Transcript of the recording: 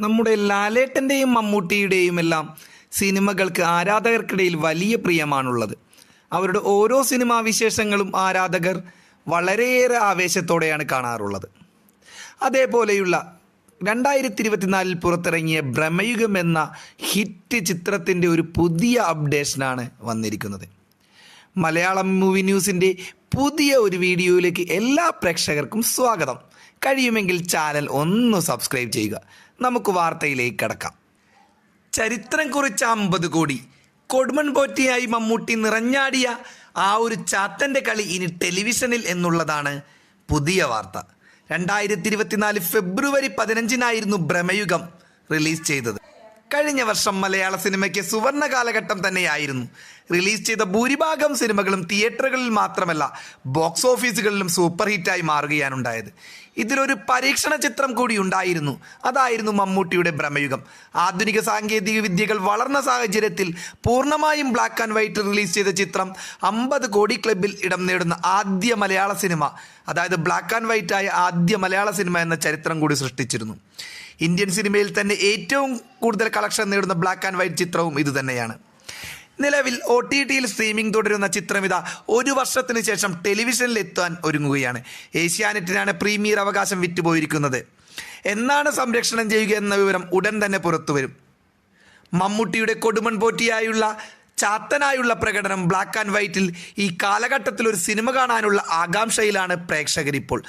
നമ്മുടെ ലാലേട്ടന്റെയും മമ്മൂട്ടിയുടെയും എല്ലാം സിനിമകൾക്ക് ആരാധകർക്കിടയിൽ വലിയ പ്രിയമാണുള്ളത്. അവരുടെ ഓരോ സിനിമാ വിശേഷങ്ങളും ആരാധകർ വളരെയേറെ ആവേശത്തോടെയാണ് കാണാറുള്ളത്. അതേപോലെയുള്ള രണ്ടായിരത്തി ഇരുപത്തിനാലിൽ പുറത്തിറങ്ങിയ ഭ്രമയുഗം എന്ന ഹിറ്റ് ചിത്രത്തിന്റെ ഒരു പുതിയ അപ്ഡേഷനാണ് വന്നിരിക്കുന്നത്. മലയാളം മൂവി ന്യൂസിന്റെ പുതിയ ഒരു വീഡിയോയിലേക്ക് എല്ലാ പ്രേക്ഷകർക്കും സ്വാഗതം. കഴിയുമെങ്കിൽ ചാനൽ ഒന്ന് സബ്സ്ക്രൈബ് ചെയ്യുക. നമുക്ക് വാർത്തയിലേക്ക് കിടക്കാം. ചരിത്രം കുറിച്ച അമ്പത് കോടി. കൊടുമൺ പോറ്റിയായി മമ്മൂട്ടി നിറഞ്ഞാടിയ ആ ഒരു ചാത്തന്റെ കളി ഇനി ടെലിവിഷനിൽ എന്നുള്ളതാണ് പുതിയ വാർത്ത. രണ്ടായിരത്തി ഇരുപത്തിനാല് ഫെബ്രുവരി പതിനഞ്ചിനായിരുന്നു ഭ്രമയുഗം റിലീസ് ചെയ്തത്. കഴിഞ്ഞ വർഷം മലയാള സിനിമയ്ക്ക് സുവർണ കാലഘട്ടം തന്നെയായിരുന്നു. റിലീസ് ചെയ്ത ഭൂരിഭാഗം സിനിമകളും തിയേറ്ററുകളിൽ മാത്രമല്ല ബോക്സ് ഓഫീസുകളിലും സൂപ്പർ ഹിറ്റായി മാറുകയാണുണ്ടായത്. ഇതിലൊരു പരീക്ഷണ ചിത്രം കൂടി ഉണ്ടായിരുന്നു. അതായിരുന്നു മമ്മൂട്ടിയുടെ ഭ്രമയുഗം. ആധുനിക സാങ്കേതിക വിദ്യകൾ വളർന്ന സാഹചര്യത്തിൽ പൂർണമായും ബ്ലാക്ക് ആൻഡ് വൈറ്റ് റിലീസ് ചെയ്ത ചിത്രം അമ്പത് കോടി ക്ലബിൽ ഇടം നേടുന്ന ആദ്യ മലയാള സിനിമ. അതായത് ബ്ലാക്ക് ആൻഡ് വൈറ്റ് ആയ ആദ്യ മലയാള സിനിമ എന്ന ചരിത്രം കൂടി സൃഷ്ടിച്ചിരുന്നു. ഇന്ത്യൻ സിനിമയിൽ തന്നെ ഏറ്റവും കൂടുതൽ കളക്ഷൻ നേടുന്ന ബ്ലാക്ക് ആൻഡ് വൈറ്റ് ചിത്രവും ഇതുതന്നെയാണ് നിലവിൽ ഒ ടി ടിയിൽ സ്ട്രീമിംഗ് തുടരുന്ന ചിത്രമിത ഒരു വർഷത്തിന് ശേഷം ടെലിവിഷനിൽ എത്താൻ ഒരുങ്ങുകയാണ്. ഏഷ്യാനെറ്റിനാണ് പ്രീമിയർ അവകാശം വിറ്റുപോയിരിക്കുന്നത്. എന്നാണ് സംരക്ഷണം ചെയ്യുക എന്ന വിവരം ഉടൻ തന്നെ പുറത്തുവരും മമ്മൂട്ടിയുടെ കൊടുമൺ പോറ്റിയായുള്ള ചാത്തനായുള്ള പ്രകടനം ബ്ലാക്ക് ആൻഡ് വൈറ്റിൽ ഈ കാലഘട്ടത്തിൽ ഒരു സിനിമ കാണാനുള്ള ആകാംക്ഷയിലാണ് പ്രേക്ഷകരിപ്പോൾ.